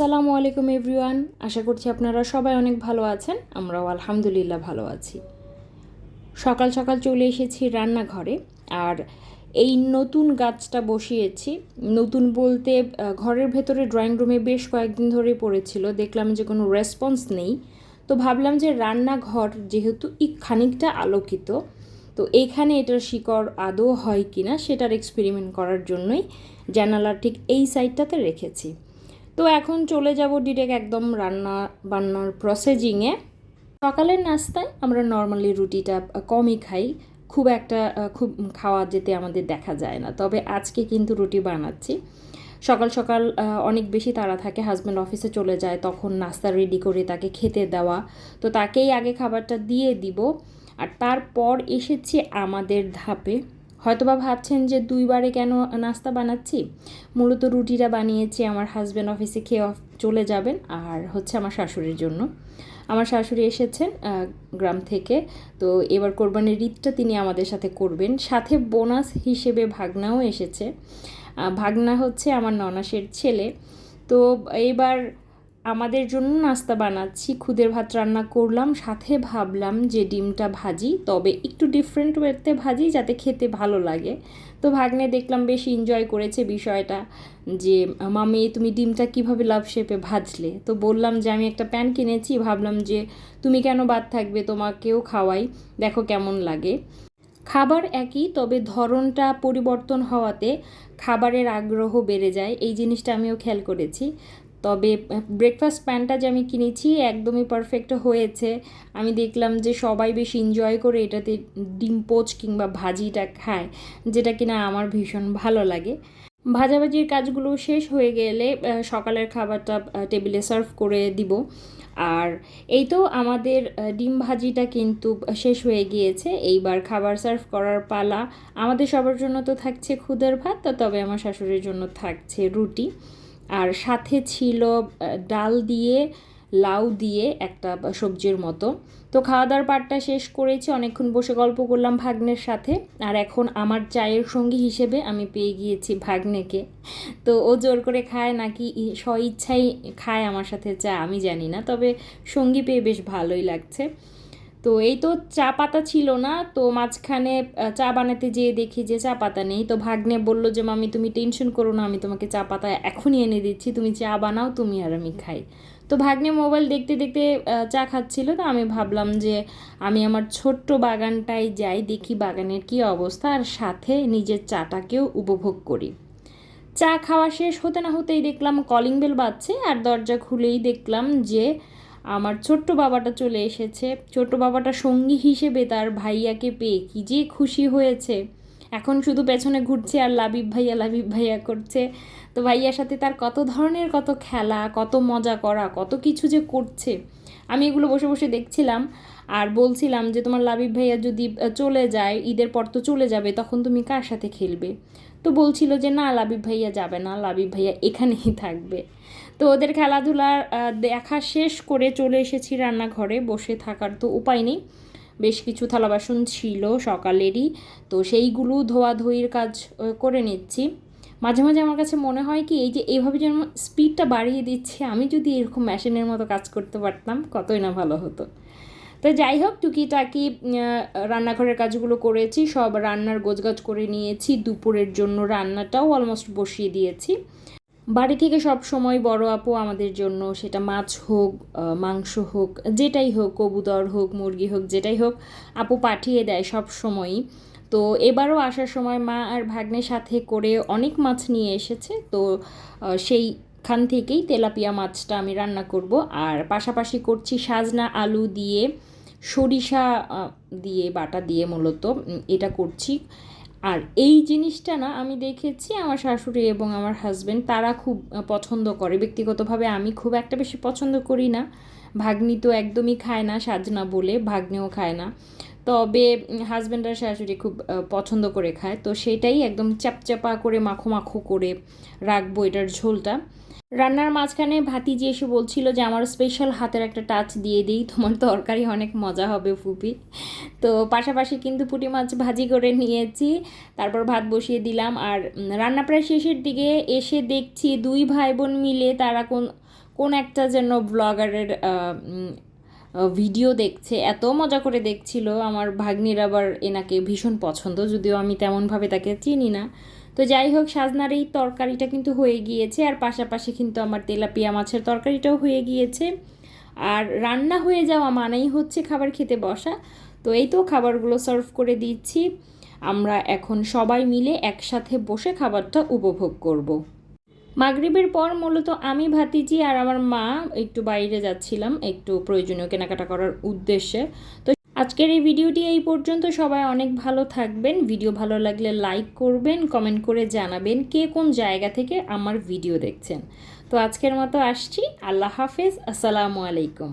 আসসালামু আলাইকুম এভরিওয়ান। আশা করছি আপনারা সবাই অনেক ভালো আছেন, আমরাও আলহামদুলিল্লাহ ভালো আছি। সকাল সকাল চলে এসেছি রান্নাঘরে, আর এই নতুন গাছটা বসিয়েছি। নতুন বলতে ঘরের ভেতরে ড্রয়িং রুমে বেশ কয়েকদিন ধরে পড়েছিল, দেখলাম যে কোনো রেসপন্স নেই। তো ভাবলাম যে রান্নাঘর যেহেতু ই খানিকটা আলোকিত, তো এইখানে এটার শিকড় আদৌ হয় কি না সেটার এক্সপেরিমেন্ট করার জন্যই জানালার ঠিক এই সাইডটাতে রেখেছি। তো এখন চলে যাব ডিরেক্ট একদম রান্না, বান্নার প্রসেসিংয়ে সকালের নাস্তায় আমরা নর্মালি রুটিটা কমই খাই। খুব একটা খুব খাওয়া যেতে আমাদের দেখা যায় না। তবে আজকে কিন্তু রুটি বানাচ্ছি। সকাল সকাল অনেক বেশি তাড়া থাকে। হাজব্যান্ড অফিসে চলে যায়, তখন নাস্তা রেডি করে তাকে খেতে দেওয়া। তো তাকেই আগে খাবারটা দিয়ে দিব। আর তারপর এসেছি আমাদের ধাপে। হয়তোবা ভাবছেন যে দুইবারে কেন নাস্তা বানাচ্ছি? মূলত রুটিটা বানিয়েছি, আমার হাজব্যান্ড অফিসে খেয়ে চলে যাবেন, আর হচ্ছে আমার শাশুড়ির জন্য। আমার শাশুড়ি এসেছেন গ্রাম থেকে, তো এবার কোরবানির ঈদটা তিনি আমাদের সাথে করবেন। সাথে বোনাস হিসেবে ভাগনাও এসেছে। ভাগনা হচ্ছে আমার ননাসের ছেলে। তো এইবার আমাদের জন্য নাস্তা বানাচ্ছি। খুদের ভাত রান্না করলাম, সাথে ভাবলাম যে ডিমটা ভাজি, তবে একটু ডিফারেন্ট ওয়েতে ভাজি যাতে খেতে ভালো লাগে। তো ভাগ্নে দেখলাম বেশ এনজয় করেছে বিষয়টা যে মামি তুমি ডিমটা কীভাবে লাভ শেপে ভাজলে? তো বললাম যে, আমি একটা প্যান কিনেছি, ভাবলাম যে, তুমি কেন বাদ থাকবে? তোমাকেও খাওয়াই, দেখো কেমন লাগে। খাবার একই, তবে ধরনটা পরিবর্তন হওয়াতে খাবারের আগ্রহ বেড়ে যায়। এই জিনিসটা আমিও খেয়াল করেছি। তবে ব্রেকফাস্ট প্যানটা যে আমি কিনেছি একদমই পারফেক্ট হয়েছে। আমি দেখলাম যে সবাই বেশ এনজয় করে এটাতে ডিম পোচ কিংবা ভাজিটা খায়, যেটা কিনা আমার ভীষণ ভালো লাগে। ভাজাভাজির কাজগুলো শেষ হয়ে গেলে সকালের খাবারটা টেবিলে সার্ভ করে দিব। আর এই তো আমাদের ডিম ভাজিটা কিন্তু শেষ হয়ে গিয়েছে। এইবার খাবার সার্ভ করার পালা আমাদের সবার জন্য তো থাকছে খুদের ভাত, তবে আমার শাশুড়ির জন্য থাকছে রুটি। আর সাথে ছিল ডাল দিয়ে, লাউ দিয়ে একটা সবজির মতো। তো খাওয়া দাওয়ার পাটটা শেষ করেছি, অনেকক্ষণ বসে গল্প করলাম ভাগ্নের সাথে। আর এখন আমার চায়ের সঙ্গী হিসেবে আমি পেয়ে গিয়েছি ভাগ্নেকে। তো ও জোর করে খায় নাকি ই- স্ব ইচ্ছাই খায় আমার সাথে চা, আমি জানি না। তবে সঙ্গী পেয়ে বেশ ভালোই লাগছে। তো এই তো চা পাতা ছিল না, তো মাঝখানে চা বানাতে যেয়ে দেখি যে চা পাতা নেই। তো ভাগ্নে বলল যে, মামি, তুমি টেনশন করো না, আমি তোমাকে চা পাতা এখনই এনে দিচ্ছি, তুমি চা বানাও, তুমি আর আমি খাই। তো ভাগ্নে মোবাইল দেখতে দেখতে চা খাচ্ছিল। তো আমি ভাবলাম যে, আমি আমার ছোট্ট বাগানটায় যাই, দেখি বাগানের কি অবস্থা, আর সাথে নিজের চাটাকেও উপভোগ করি। চা খাওয়া শেষ হতে না হতেই দেখলাম কলিং বেল বাজছে, আর দরজা খুলেই দেখলাম যে আমার ছোট্ট বাবাটা চলে এসেছে। ছোট্ট বাবাটা সঙ্গী হিসেবে তার ভাইয়াকে পেয়ে কি যে খুশি হয়েছে। এখন শুধু পেছনে ঘুরছে আর লাবিব ভাইয়া লাবিব ভাইয়া করছে। তো ভাইয়ার সাথে তার কত ধরনের কত খেলা, কত মজা করা, কত কিছু যে করছে, আমি এগুলো বসে বসে দেখছিলাম আর বলছিলাম যে তোমার লাবিব ভাইয়া যদি চলে যায়, ঈদের পর তো চলে যাবে, তখন তুমি কার সাথে খেলবে? তো বলছিল যে না, লাবিব ভাইয়া যাবে না, লাবিব ভাইয়া এখানেই থাকবে। তো ওদের খেলাধুলার আহ, দেখা শেষ করে চলে এসেছি রান্নাঘরে। বসে থাকার তো উপায় নেই। বেশ কিছু থালা বাসন ছিল সকালেরই। তো সেইগুলো ধোয়াধুয়ির কাজ করে নিচ্ছি। মাঝে মাঝে আমার কাছে মনে হয় কি এই যে এইভাবে যেন স্পিডটা বাড়িয়ে দিচ্ছে আমি যদি এরকম মেশিনের মতো কাজ করতে পারতাম কতই না ভালো হতো। তো যাই হোক টুকিটাকি রান্নাঘরের কাজগুলো করেছি। সব রান্নার গোজগাজ করে নিয়েছি। দুপুরের জন্য রান্নাটাও অলমোস্ট বসিয়ে দিয়েছি। বাড়ি থেকে সব সময় বড় আপু আমাদের জন্য সেটা মাছ হোক মাংস হোক যেটাই হোক কবুতর হোক মুরগি হোক যেটাই হোক আপু পাঠিয়ে দেয় সব সময়ই। তো এবারও আসার সময় মা আর ভাগ্নের সাথে করে অনেক মাছ নিয়ে এসেছে। তো আহ, সেইখান থেকেই তেলাপিয়া মাছটা আমি রান্না করব। আর পাশাপাশি করছি সাজনা আলু দিয়ে সরিষা দিয়ে বাটা দিয়ে মূলত এটা করছি। আর এই জিনিসটা না আমি দেখেছি আমার শাশুড়ি এবং আমার হাজব্যান্ড তারা খুব পছন্দ করে। ব্যক্তিগতভাবে আমি খুব একটা বেশি পছন্দ করি না। ভাগ্নি তো একদমই খায় না, সাজনা বলে ভাগ্নেও খায় না। তবে হাজব্যান্ড আর শাশুড়ি খুব পছন্দ করে খায়। তো সেটাই একদম চ্যাপচ্যাপা করে, মাখো মাখো করে রাখব এটার ঝোলটা। রান্নার মাঝখানে ভাতিজি এসে বলছিল যে, আমার স্পেশাল হাতের একটা টাচ দিয়ে দিই, তোমার তরকারি অনেক মজা হবে ফুপি। তো পাশাপাশি কিন্তু পুঁটি মাছ ভাজি করে নিয়েছি, তারপর ভাত বসিয়ে দিলাম। আর রান্না প্রায় শেষের দিকে এসে দেখছি দুই ভাই বোন মিলে তারা কোন কোন একটা যেন ব্লগারের ভিডিও দেখছে, এত মজা করে দেখছিল, আমার ভাগ্নির আবার এনাকে ভীষণ পছন্দ, যদিও আমি তেমনভাবে তাকে চিনি না। তো যাই হোক, সাজনার এই তরকারিটা কিন্তু হয়ে গিয়েছে, আর পাশাপাশি কিন্তু আমার তেলাপিয়া মাছের তরকারিটাও হয়ে গিয়েছে। আর রান্না হয়ে যাওয়া মানেই হচ্ছে খাবার খেতে বসা। তো এই তো খাবারগুলো সার্ভ করে দিচ্ছি। আমরা এখন সবাই মিলে একসাথে বসে খাবারটা উপভোগ করব। মাগরিবের পর মূলত আমি, ভাতিজি আর আমার মা একটু বাইরে যাচ্ছিলাম একটু প্রয়োজনীয় কেনাকাটা করার উদ্দেশ্যে। তো আজকের এই ভিডিওটি এই পর্যন্ত। সবাই অনেক ভালো থাকবেন। ভিডিও ভালো লাগলে লাইক করবেন, কমেন্ট করে জানাবেন কে কোন জায়গা থেকে আমার ভিডিও দেখছেন। তো আজকের মতো আসছি। আল্লাহ হাফেজ। আসসালামু আলাইকুম।